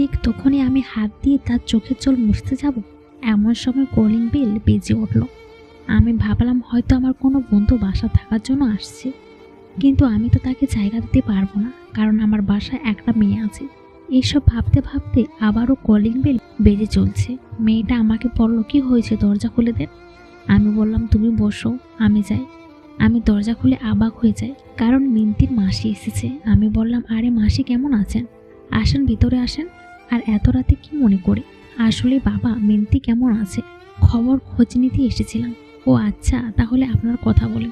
ঠিক তখনই আমি হাত দিয়ে তার চোখের জল মুছতে যাব। এমন সময় কলিং বিল বেজে উঠল। আমি ভাবলাম হয়তো আমার কোনো বন্ধু বাসা থাকার জন্য আসছে। কিন্তু আমি তো তাকে জায়গা দিতে পারব না, কারণ আমার বাসায় একটা মেয়ে আছে। এইসব ভাবতে ভাবতে আবারও কলিং বেল বেজে চলছে। মেয়েটা আমাকে বলল, কি হয়েছে? দরজা খুলে দেন আমি বললাম, তুমি বসো, আমি যাই। আমি দরজা খুলে অবাক হয়ে যাই, কারণ মিন্তির মাসি এসেছে। আমি বললাম, আরে মাসি কেমন আছেন? আসেন, ভিতরে আসেন। আর এত রাতে কি মনে করে? আসলে বাবা, মিন্তি কেমন আছে? খবর খোঁজ নিতে এসেছিলাম। ও আচ্ছা তাহলে আপনার কথা বলেন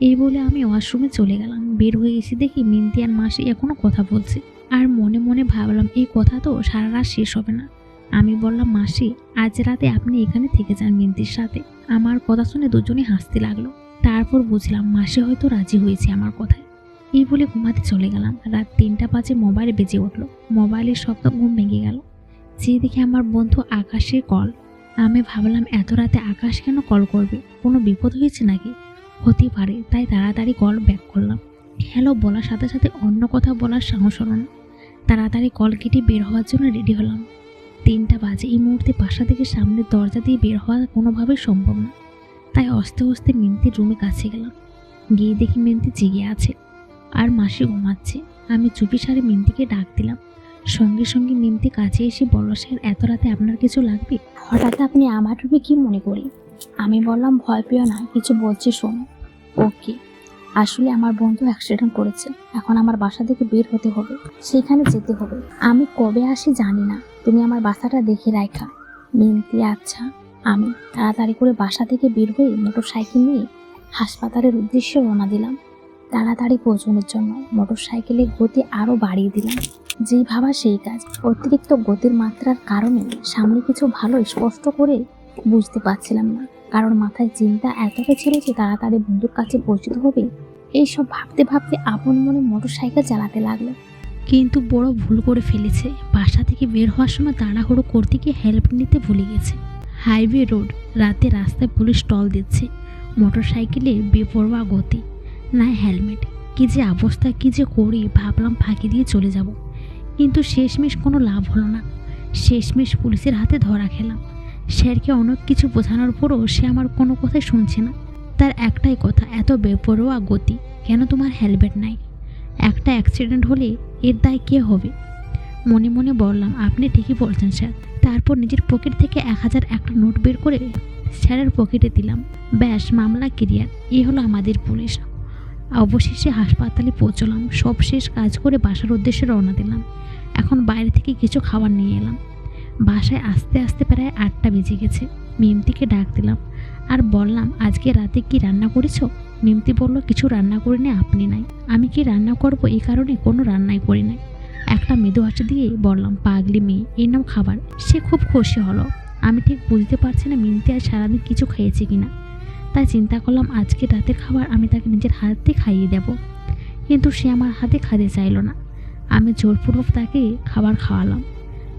এই বলে আমি ওয়াশরুমে চলে গেলাম। বের হয়ে এসে দেখি মিন্তি আর মাসি এখনও কথা বলছে। আর মনে মনে ভাবলাম, এই কথা তো সারা রাত শেষ হবে না। আমি বললাম, মাসি, আজ রাতে আপনি এখানে থেকে যান মিন্তির সাথে। আমার কথা শুনে দুজনে হাসতে লাগল। তারপর বুঝলাম, মাসি হয়তো রাজি হয়েছে আমার কথায়। এই বলে ঘুমাতে চলে গেলাম। রাত তিনটা বাজে মোবাইল বেজে উঠল। মোবাইলের শব্দ ঘুম ভেঙে গেল। যে দেখে আমার বন্ধু আকাশের কল। আমি ভাবলাম, এত রাতে আকাশ কেন কল করবে? কোনো বিপদ হয়েছে নাকি? হতে পারে, তাই তাড়াতাড়ি কল ব্যাক করলাম। হ্যালো বলার সাথে সাথে অন্য কথা বলার সাহস হলো না। তাড়াতাড়ি কল কেটে বের হওয়ার জন্য রেডি হলাম। তিনটা বাজে। এই মুহূর্তে বাসা থেকে সামনের দরজা দিয়ে বের হওয়া কোনোভাবেই সম্ভব না। তাই অস্তে অস্তে মিন্তির রুমে কাছে গেলাম। গিয়ে দেখি মিন্তি জেগে আছে। আর মাসি ঘুমাচ্ছে। আমি চুপি সারে মিন্তিকে ডাক দিলাম। সঙ্গে সঙ্গে মিন্তি কাছে এসে বলল, স্যার, এত রাতে আপনার কিছু লাগবে? হঠাৎ আপনি আমার রূপে কি মনে করি আমি বললাম, ভয় পেও না, কিছু বলছি শোনো। ওকে। আসলে আমার বন্ধু অ্যাক্সিডেন্ট করেছে। এখন আমার বাসা থেকে বের হতে হবে। সেখানে যেতে হবে। আমি কবে আসি জানি না। তুমি আমার বাসাটা দেখে রাখা মিনতি আচ্ছা। আমি তাড়াতাড়ি করে বাসা থেকে বের হয়ে মোটর সাইকেল নিয়ে হাসপাতালের উদ্দেশ্যে রওনা দিলাম। তাড়াতাড়ি পৌঁছানোর জন্য মোটর সাইকেলের গতি আরও বাড়িয়ে দিলাম। যেই ভাবা সেই কাজ। অতিরিক্ত গতির মাত্রার কারণে সামনে কিছু ভালো স্পষ্ট করে বুঝতে পারছিলাম না। কারণ মাথায় চিন্তা এতটা ছিল যে তাড়াতাড়ি বন্ধুর কাছে পৌঁছতে হবে। এইসব ভাবতে ভাবতে আপন মনে মোটর সাইকেল চালাতে লাগল। কিন্তু বড় ভুল করে ফেলেছে। বাসা থেকে বের হওয়ার সময় তাড়াহুড়ো করতে গিয়ে হেল্প নিতে ভুলে গেছে। হাইওয়ে রোড রাতে রাস্তায় পুলিশ টল দিচ্ছে। মোটর সাইকেলে বেপরোয়া গতি। না, হেলমেট। কি যে অবস্থা, কি যে করি, ভাবলাম ফাঁকি দিয়ে চলে যাব। কিন্তু শেষমেশ কোনো লাভ হলো না। শেষমেশ পুলিশের হাতে ধরা খেলাম। স্যারকে অনেক কিছু বোঝানোর পরও সে আমার কোনো কথাই শুনছে না। তার একটাই কথা, এত বেপরোয়া গতি। কেন তোমার হেলমেট নাই? একটা অ্যাক্সিডেন্ট হলে এর দায় কে হবে? মনে মনে বললাম, আপনি ঠিকই বলছেন, স্যার। তারপর নিজের পকেট থেকে এক হাজার একটা নোট বের করে স্যারের পকেটে দিলাম। ব্যাস, মামলা ক্লিয়ার। এই হলো আমাদের পুলিশ। অবশেষে হাসপাতালে পৌঁছলাম। সব শেষ কাজ করে বাসার উদ্দেশ্যে রওনা দিলাম। এখন বাইরে থেকে কিছু খাবার নিয়ে এলাম। বাসায় আস্তে আস্তে প্রায় আটটা বেজে গেছে। মিমতিকে ডাক দিলাম। আর বললাম, আজকে রাতে কি রান্না করেছ? মিমতি বলল, কিছু রান্না করিনি, আপনি নাই। আমি কি রান্না করব? এই কারণে কোনো রান্নাই করি নাই। একটা মৃদু হাসি দিয়ে বললাম, পাগলি মেয়ে এর নাম খাবার। সে খুব খুশি হলো। আমি ঠিক বুঝতে পারছি না মিমতি আর সারাদিন কিছু খেয়েছে কিনা। তাই চিন্তা করলাম আজকে রাতের খাবার আমি তাকে নিজের হাতে খাইয়ে দেব। কিন্তু সে আমার হাতে খাতে চাইলো না। আমি জোরপূর্বক তাকে খাবার খাওয়ালাম।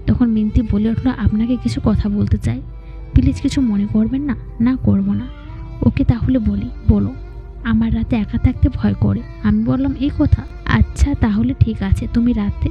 তখন মিন্তি বলে উঠল, আপনাকে কিছু কথা বলতে চাই। প্লিজ কিছু মনে করবেন না না করব না। ওকে তাহলে বলি, বলো, আমার রাতে একা থাকতে ভয় করে। আমি বললাম, এই কথা? আচ্ছা তাহলে ঠিক আছে, তুমি রাতে